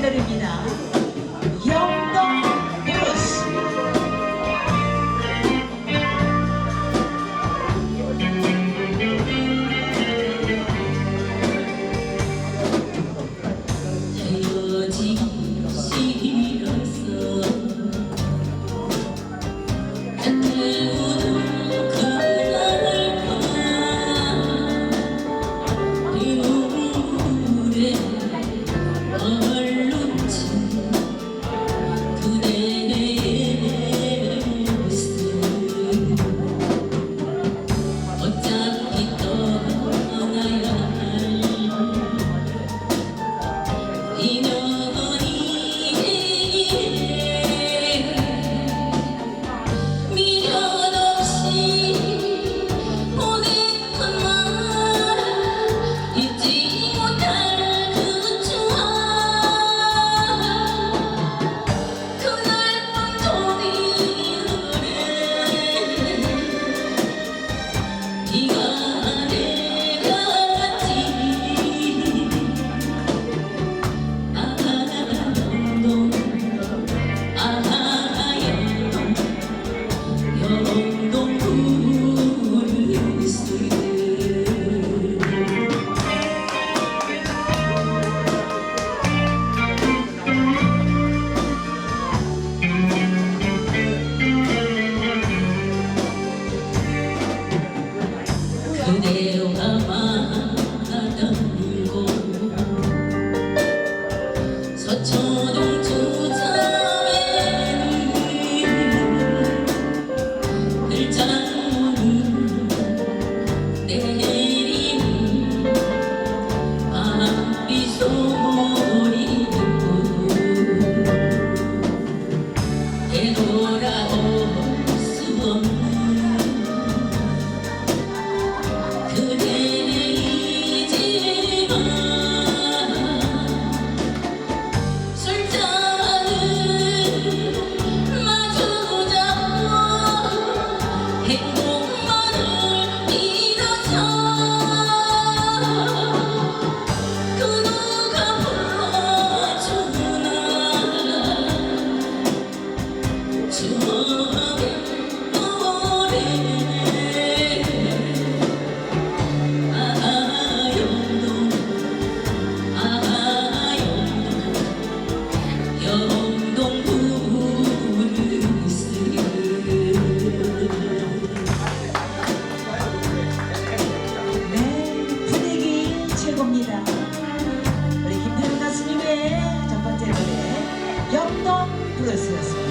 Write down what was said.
na. meu Deus. 겁니다. 우리 김태훈 가수님의 첫 번째 노래, 옆동 블루스였습니다.